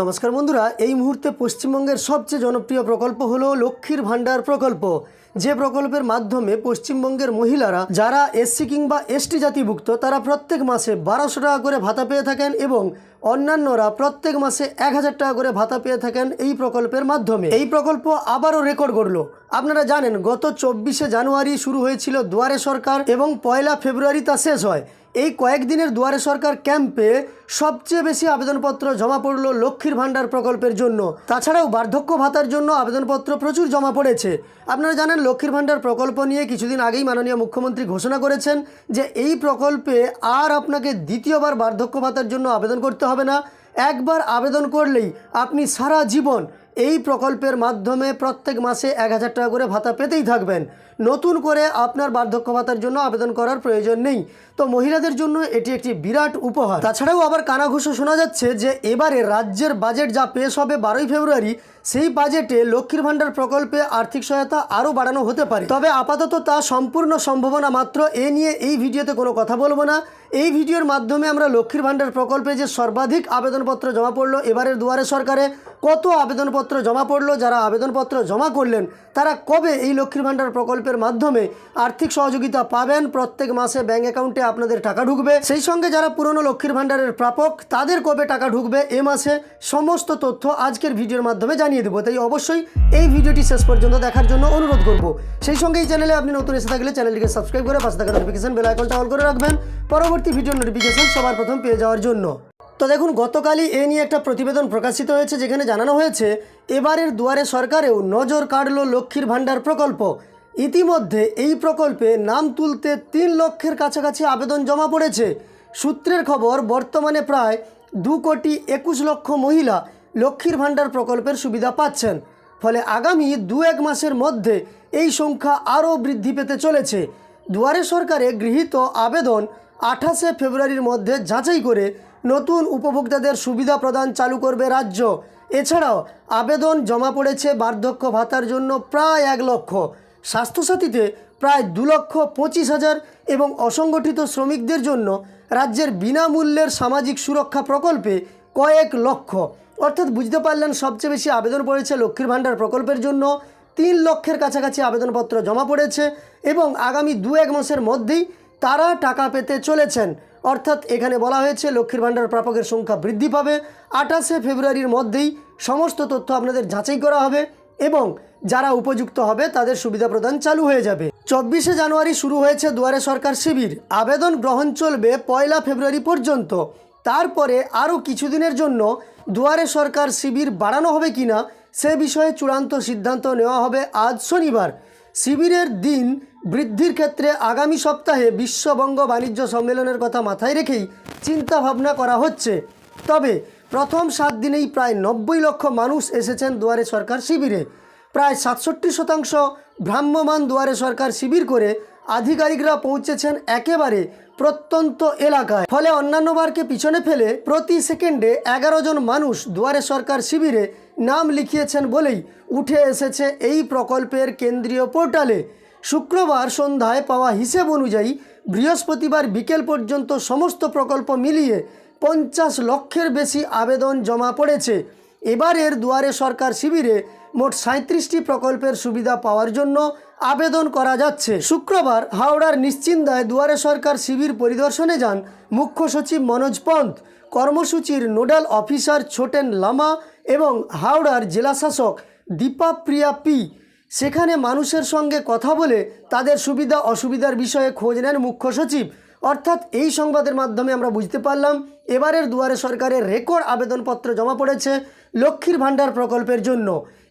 নমস্কার বন্ধুরা এই মুহূর্তে পশ্চিমবঙ্গের সবচেয়ে জনপ্রিয় প্রকল্প হলো লক্ষ্মীর ভাণ্ডার প্রকল্প। যে প্রকল্পের মাধ্যমে পশ্চিমবঙ্গের মহিলারা যারা এসসি কিংবা এসটি জাতিভুক্ত, তারা প্রত্যেক মাসে বারোশো টাকা করে ভাতা পেয়ে থাকেন এবং অন্যান্যরা প্রত্যেক মাসে এক হাজার টাকা করে ভাতা পেয়ে থাকেন এই প্রকল্পের মাধ্যমে। এই প্রকল্প আবারও রেকর্ড গড়ল। আপনারা জানেন, গত চব্বিশে জানুয়ারি শুরু হয়েছিল দুয়ারে সরকার এবং পয়লা ফেব্রুয়ারি তা শেষ হয়। এই কয়েকদিনের দুয়ারে সরকার ক্যাম্পে সবচেয়ে বেশি আবেদনপত্র জমা পড়ল লক্ষ্মীর ভাণ্ডার প্রকল্পের জন্য। তাছাড়াও বার্ধক্য ভাতার জন্য আবেদনপত্র প্রচুর জমা পড়েছে। আপনারা জানেন লক্ষ্মীর ভাণ্ডার প্রকল্প নিয়ে কিছুদিন আগেই মাননীয় মুখ্যমন্ত্রী ঘোষণা করেছেন যে এই প্রকল্পে আর আপনাকে দ্বিতীয়বার বার্ধক্য ভাতার জন্য আবেদন করতে হবে না। একবার আবেদন করলেই আপনি সারা জীবন এই প্রকল্পের মাধ্যমে প্রত্যেক মাসে এক হাজার টাকা করে ভাতা পেতেই থাকবেন। নতুন করে আপনার বার্ধক্য ভাতার জন্য আবেদন করার প্রয়োজন নেই। তো মহিলাদের জন্য এটি একটি বিরাট উপহার। তাছাড়াও আবার কানাঘুষো শোনা যাচ্ছে যে এবারে রাজ্যের বাজেট যা পেশ হবে বারোই ফেব্রুয়ারি, সেই বাজেটে লক্ষ্মীর ভাণ্ডার প্রকল্পে আর্থিক সহায়তা আরও বাড়ানো হতে পারে। তবে আপাতত তা সম্পূর্ণ সম্ভাবনা মাত্র। এ নিয়ে এই ভিডিওতে কোনো কথা বলব না। এই ভিডিওর মাধ্যমে আমরা লক্ষ্মীর ভাণ্ডার প্রকল্পে যে সর্বাধিক আবেদনপত্র জমা পড়ল এবারের দুয়ারে সরকারে কত আবেদনপত্র জমা পড়ল, যারা আবেদনপত্র জমা করলেন, তারা কবে এই লক্ষ্মীর ভাণ্ডার প্রকল্পের মাধ্যমে আর্থিক সহযোগিতা পাবেন? প্রত্যেক মাসে ব্যাঙ্ক অ্যাকাউন্টে আপনাদের টাকা ঢুকবে। সেই সঙ্গে যারা পুরনো লক্ষ্মীর ভাণ্ডারের প্রাপক, তাদের কবে টাকা ঢুকবে? এ মাসে সমস্ত তথ্য আজকের ভিডিওর মাধ্যমে জানিয়ে দেবো। তাই অবশ্যই এই ভিডিওটি শেষ পর্যন্ত দেখার জন্য অনুরোধ করব। সেই সঙ্গে এই চ্যানেলে আপনি নতুন এসে থাকলে চ্যানেলটিকে সাবস্ক্রাইব করে পাশে থাকা নোটিফিকেশন বেল আইকনটা অল করে রাখবেন। পরবর্তী ভিডিও নোটিফিকেশন সবার প্রথম পেয়ে যাওয়ার জন্য। তো দেখুন, গতকালই এ নিয়ে একটা প্রতিবেদন প্রকাশিত হয়েছে, যেখানে জানানো হয়েছে, এবারের দুয়ারে সরকারেও নজর কাড়ল লক্ষ্মীর ভাণ্ডার প্রকল্প। ইতিমধ্যে এই প্রকল্পে নাম তুলতে তিন লক্ষের কাছাকাছি আবেদন জমা পড়েছে। সূত্রের খবর, বর্তমানে প্রায় দু কোটি একুশ লক্ষ মহিলা লক্ষ্মীর ভাণ্ডার প্রকল্পের সুবিধা পাচ্ছেন। ফলে আগামী দু এক মাসের মধ্যে এই সংখ্যা আরও বৃদ্ধি পেতে চলেছে। দুয়ারে সরকারে গৃহীত আবেদন আঠাশে ফেব্রুয়ারির মধ্যে যাচাই করে নতুন উপভোক্তাদের সুবিধা প্রদান চালু করবে রাজ্য। এছাড়াও আবেদন জমা পড়েছে বার্ধক্য ভাতার জন্য প্রায় এক লক্ষ। স্বাস্থ্যসাথীতে প্রায় দু লক্ষ পঁচিশ হাজার এবং অসংগঠিত শ্রমিকদের জন্য রাজ্যের বিনামূল্যের সামাজিক সুরক্ষা প্রকল্পে কয়েক লক্ষ। অর্থাৎ বুঝতে পারলেন, সবচেয়ে বেশি আবেদন পড়েছে লক্ষ্মীর ভাণ্ডার প্রকল্পের জন্য। তিন লক্ষের কাছাকাছি আবেদনপত্র জমা পড়েছে এবং আগামী দু এক মাসের মধ্যেই তারা টাকা পেতে চলেছেন। অর্থাৎ এখানে বলা হয়েছে, লক্ষ্মীর ভাণ্ডার প্রাপকের সংখ্যা বৃদ্ধি পাবে। আঠাশে ফেব্রুয়ারির মধ্যেই সমস্ত তথ্য আপনাদের যাচাই করা হবে এবং যারা উপযুক্ত হবে তাদের সুবিধা প্রদান চালু হয়ে যাবে। চব্বিশে জানুয়ারি শুরু হয়েছে দুয়ারে সরকার শিবির। আবেদন গ্রহণ চলবে পয়লা ফেব্রুয়ারি পর্যন্ত। তারপরে আরও কিছুদিনের জন্য দুয়ারে সরকার শিবির বাড়ানো হবে কিনা সে বিষয়ে চূড়ান্ত সিদ্ধান্ত নেওয়া হবে আজ শনিবার। শিবিরের দিন বৃদ্ধির ক্ষেত্রে আগামী সপ্তাহে বিশ্ববঙ্গ বাণিজ্য সম্মেলনের কথা মাথায় রেখেই চিন্তা ভাবনা করা হচ্ছে। তবে প্রথম সাত দিনেই প্রায় নব্বই লক্ষ মানুষ এসেছেন দুয়ারে সরকার শিবিরে। প্রায় সাতষট্টি শতাংশ ভ্রাম্যমান দুয়ারে সরকার শিবির করে আধিকারিকরা পৌঁছেছেন একেবারে প্রত্যন্ত এলাকায়। ফলে অন্যান্য বারকে পিছনে ফেলে প্রতি সেকেন্ডে এগারো জন মানুষ দুয়ারে সরকার শিবিরে নাম লিখিয়েছেন বলেই উঠে এসেছে এই প্রকল্পের কেন্দ্রীয় পোর্টালে। শুক্রবার সন্ধ্যায় পাওয়া হিসেব অনুযায়ী বৃহস্পতিবার বিকেল পর্যন্ত সমস্ত প্রকল্প মিলিয়ে পঞ্চাশ লক্ষের বেশি আবেদন জমা পড়েছে। এবারের দুয়ারে সরকার শিবিরে মোট সাঁত্রিশটি প্রকল্পের সুবিধা পাওয়ার জন্য আবেদন করা যাচ্ছে। শুক্রবার হাওড়ার নিশ্চিন্দায় দুয়ারে সরকার শিবির পরিদর্শনে যান মুখ্য সচিব মনোজ পন্থ। কর্মসূচির নোডাল অফিসার ছোটেন লামা এবং হাওড়ার জেলাশাসক দীপা প্রিয়া পি। সেখানে মানুষের সঙ্গে কথা বলে তাদের সুবিধা অসুবিধার বিষয়ে খোঁজ নেন মুখ্য সচিব। অর্থাৎ এই সংবাদের মাধ্যমে আমরা বুঝতে পারলাম এবারের দুয়ারে সরকারের রেকর্ড আবেদনপত্র জমা পড়েছে লক্ষ্মীর ভাণ্ডার প্রকল্পের জন্য।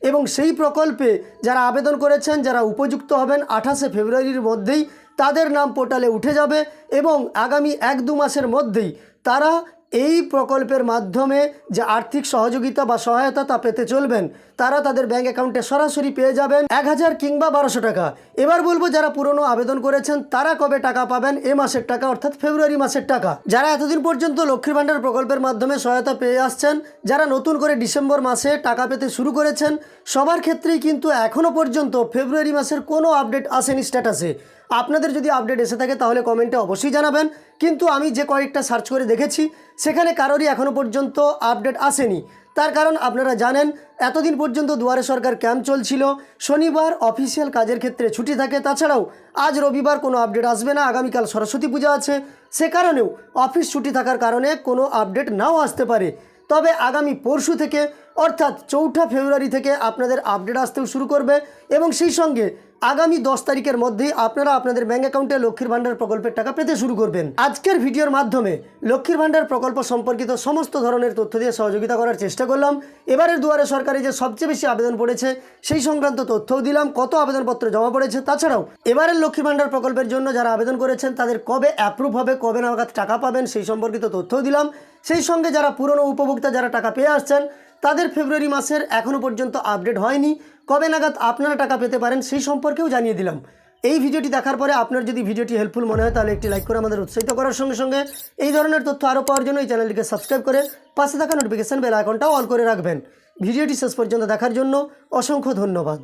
এবং সেই প্রকল্পে যারা আবেদন করেছেন, যারা উপযুক্ত হবেন, আঠাশে ফেব্রুয়ারির মধ্যেই তাদের নাম পোর্টালে উঠে যাবে এবং আগামী এক দু মাসের মধ্যেই তারা এই প্রকল্পের মাধ্যমে যে আর্থিক সহযোগিতা বা সহায়তা তা পেতে চলবেন, তারা তাদের ব্যাঙ্ক অ্যাকাউন্টে সরাসরি পেয়ে যাবেন এক হাজার কিংবা বারোশো টাকা। এবার বলব, যারা পুরনো আবেদন করেছেন, তারা কবে টাকা পাবেন? এ মাসের টাকা, অর্থাৎ ফেব্রুয়ারি মাসের টাকা। যারা এতদিন পর্যন্ত লক্ষ্মীর ভাণ্ডার প্রকল্পের মাধ্যমে সহায়তা পেয়ে আসছেন, যারা নতুন করে ডিসেম্বর মাসে টাকা পেতে শুরু করেছেন, সবার ক্ষেত্রেই কিন্তু এখনও পর্যন্ত ফেব্রুয়ারি মাসের কোনো আপডেট আসেনি স্ট্যাটাসে আপনাদের যদি আপডেট এসে থাকে তাহলে কমেন্টে অবশ্যই জানাবেন। কিন্তু আমি যে কয়েকটা সার্চ করে দেখেছি, সেখানে কারোরই এখনও পর্যন্ত আপডেট আসেনি। তার কারণ আপনারা জানেন, এতদিন পর্যন্ত দুয়ারে সরকার ক্যাম্প চলছিল। শনিবার অফিসিয়াল কাজের ক্ষেত্রে ছুটি থাকে। তাছাড়াও আজ রবিবার কোনো আপডেট আসবে না। আগামীকাল সরস্বতী পূজা আছে। সে কারণেও অফিস ছুটি থাকার কারণে কোনো আপডেট নাও আসতে পারে। তবে আগামী পরশু থেকে অর্থাৎ চৌঠা ফেব্রুয়ারি থেকে আপনাদের আপডেট আসতেও শুরু করবে এবং সেই সঙ্গে আগামী দশ তারিখের মধ্যেই আপনারা আপনাদের ব্যাঙ্ক অ্যাকাউন্টে লক্ষ্মীর ভাণ্ডার প্রকল্পের টাকা পেতে শুরু করবেন। আজকের ভিডিওর মাধ্যমে লক্ষ্মীর ভাণ্ডার প্রকল্প সম্পর্কিত সমস্ত ধরনের তথ্য দিয়ে সহযোগিতা করার চেষ্টা করলাম। এবারের দুয়ারে সরকারি যে সবচেয়ে বেশি আবেদন পড়েছে, সেই সংক্রান্ত তথ্যও দিলাম, কত আবেদনপত্র জমা পড়েছে তাছাড়াও এবারের লক্ষ্মী ভাণ্ডার প্রকল্পের জন্য যারা আবেদন করেছেন, তাদের কবে অ্যাপ্রুভ হবে, কবে নাগাদ টাকা পাবেন সেই সম্পর্কিত তথ্যও দিলাম। সেই সঙ্গে যারা পুরনো উপভোক্তা, যারা টাকা পেয়ে আসছেন তাদের ফেব্রুয়ারি মাসের এখনও পর্যন্ত আপডেট হয়নি। কবে নাগাদ আপনারা টাকা পেতে পারেন সেই সম্পর্কেও জানিয়ে দিলাম। এই ভিডিওটি দেখার পরে আপনার যদি ভিডিওটি হেল্পফুল মনে হয়, তাহলে একটি লাইক করে আমাদের উৎসাহিত করার সঙ্গে সঙ্গে এই ধরনের তথ্য আরও পাওয়ার জন্য এই চ্যানেলটিকে সাবস্ক্রাইব করে পাশে থাকা নোটিফিকেশান বেল আইকনটাও অল করে রাখবেন। ভিডিওটি শেষ পর্যন্ত দেখার জন্য অসংখ্য ধন্যবাদ।